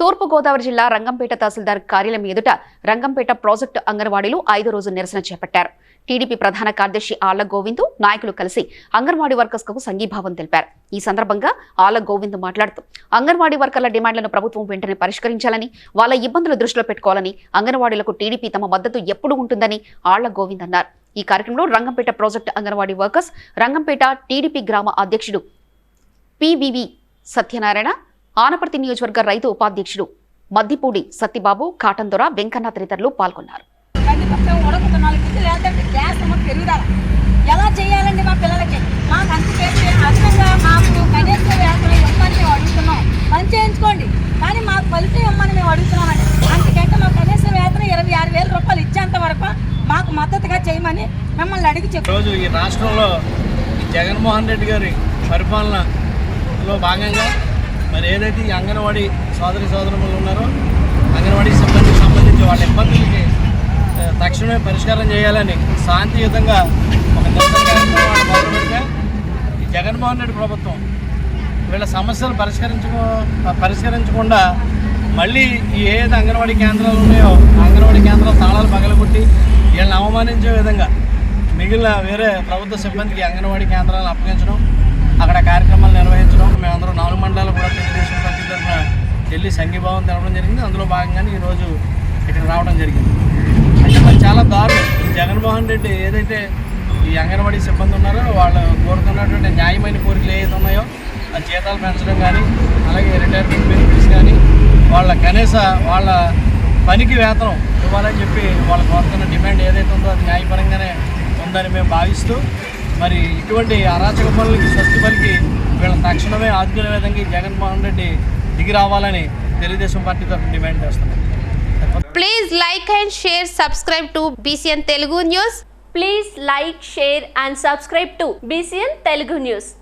తూర్పుగోదావరి జిల్లా రంగంపేట తహసీల్దార్ కార్యాలయం ఎదుట రంగంపేట ప్రాజెక్టు అంగన్వాడీలు ఐదు రోజు నిరసన చేపట్టారు. టీడీపీ ప్రధాన కార్యదర్శి ఆళ్ళ గోవిందు నాయకులు కలిసి అంగన్వాడీ వర్కర్స్కు సంఘీభావం తెలిపారు. ఈ సందర్భంగా ఆళ్ళ గోవింద్ మాట్లాడుతూ అంగన్వాడీ వర్కర్ల డిమాండ్లను ప్రభుత్వం వెంటనే పరిష్కరించాలని వాళ్ళ ఇబ్బందులు దృష్టిలో పెట్టుకోవాలని అంగన్వాడీలకు టీడీపీ తమ మద్దతు ఎప్పుడు ఉంటుందని ఆళ్ళ గోవింద్ అన్నారు. ఈ కార్యక్రమంలో Rangampet project anganwadi workers Rangampet TDP గ్రామ అధ్యక్షుడు పివివి సత్యనారాయణ ఆనపర్తి నియోజకవర్గ రైతు ఉపాధ్యక్షుడు మద్దిపూడి సత్తిబాబు కాటందొర వెంకన్న తదితరులు పాల్గొన్నారు. ఎలా చేయాలండి మా పిల్లలకి? మాకు అదనంగా మాకు కనీస వేతనం ఇవ్వమని మేము అడుగుతున్నాం. పని చేయించుకోండి. కానీ మాకు ఫలితం ఇవ్వమని మేము అడుగుతున్నామండి. అందుకంటే మాకు కనీస వేతనం ఇరవై ఆరు వేల రూపాయలు ఇచ్చేంత వరకు మాకు మద్దతుగా చేయమని మిమ్మల్ని అడిగి చెప్పు. ఈరోజు ఈ రాష్ట్రంలో జగన్మోహన్ రెడ్డి గారి పరిపాలనలో భాగంగా మరి ఏదైతే ఈ అంగన్వాడీ సోదరి సోదరులు ఉన్నారో అంగన్వాడీ సిబ్బందికి సంబంధించి వాళ్ళ ఇబ్బందులకి తక్షణమే పరిష్కారం చేయాలని శాంతియుతంగా ఒక నిరసన కార్యక్రమాన్ని మొదలు పెడితే ఈ జగన్మోహన్ రెడ్డి ప్రభుత్వం వీళ్ళ సమస్యలు పరిష్కరించుకో పరిష్కరించకుండా మళ్ళీ ఈ ఏదైతే అంగన్వాడీ కేంద్రాలు ఉన్నాయో అంగన్వాడీ కేంద్రాలు తాళాలు పగలగొట్టి వీళ్ళని అవమానించే విధంగా మిగిలిన వేరే ప్రభుత్వ సిబ్బందికి అంగన్వాడీ కేంద్రాలను అప్పగించడం అక్కడ వెళ్ళి సంఘీభావం తెలపడం జరిగింది. అందులో భాగంగానే ఈరోజు ఇక్కడ రావడం జరిగింది. అంటే మరి చాలా దారుణం. ఈ జగన్మోహన్ రెడ్డి ఏదైతే ఈ అంగన్వాడీ సిబ్బంది ఉన్నారో వాళ్ళు కోరుతున్నటువంటి న్యాయమైన కోరికలు ఏదైతే ఉన్నాయో ఆ జీతాలు పెంచడం కానీ అలాగే రిటైర్మెంట్ బెనిఫిట్స్ కానీ వాళ్ళ కనీస వాళ్ళ పనికి వేతనం ఇవ్వాలని చెప్పి వాళ్ళు కోరుతున్న డిమాండ్ ఏదైతే ఉందో అది న్యాయపరంగానే ఉందని మేము భావిస్తూ మరి ఇటువంటి అరాచక పనులకి స్వస్తి పలికి వీళ్ళ తక్షణమే ఆదుకునే విధంగా జగన్మోహన్ రెడ్డి దిగి రావాలని తెలుగుదేశం పార్టీ తరఫున డిమాండ్ చేస్తున్నాం. Please like and share subscribe to BCN Telugu news please like share and subscribe to BCN Telugu news